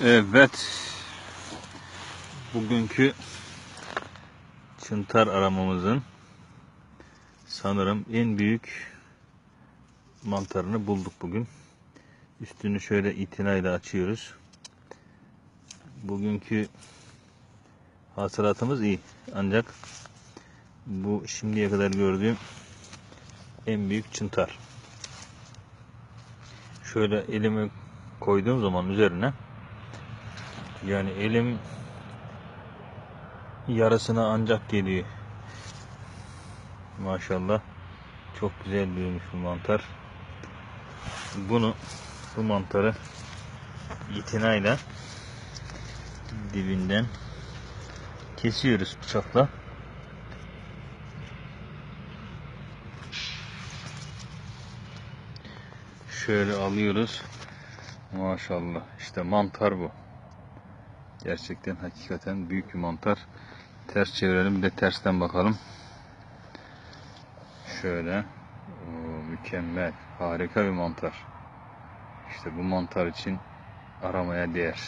Evet. Bugünkü çıntar aramamızın sanırım en büyük mantarını bulduk bugün. Üstünü şöyle itinayla açıyoruz. Bugünkü hasılatımız iyi. Ancak bu şimdiye kadar gördüğüm en büyük çıntar. Şöyle elimi koyduğum zaman üzerine yani elim yarısına ancak geliyor. Maşallah. Çok güzel büyümüş bu mantar. Bunu bu mantarı itinayla dibinden kesiyoruz bıçakla. Şöyle alıyoruz. Maşallah. İşte mantar bu. Gerçekten hakikaten büyük bir mantar. Ters çevirelim de tersten bakalım. Şöyle. Oo, mükemmel. Harika bir mantar. İşte bu mantar için aramaya değer.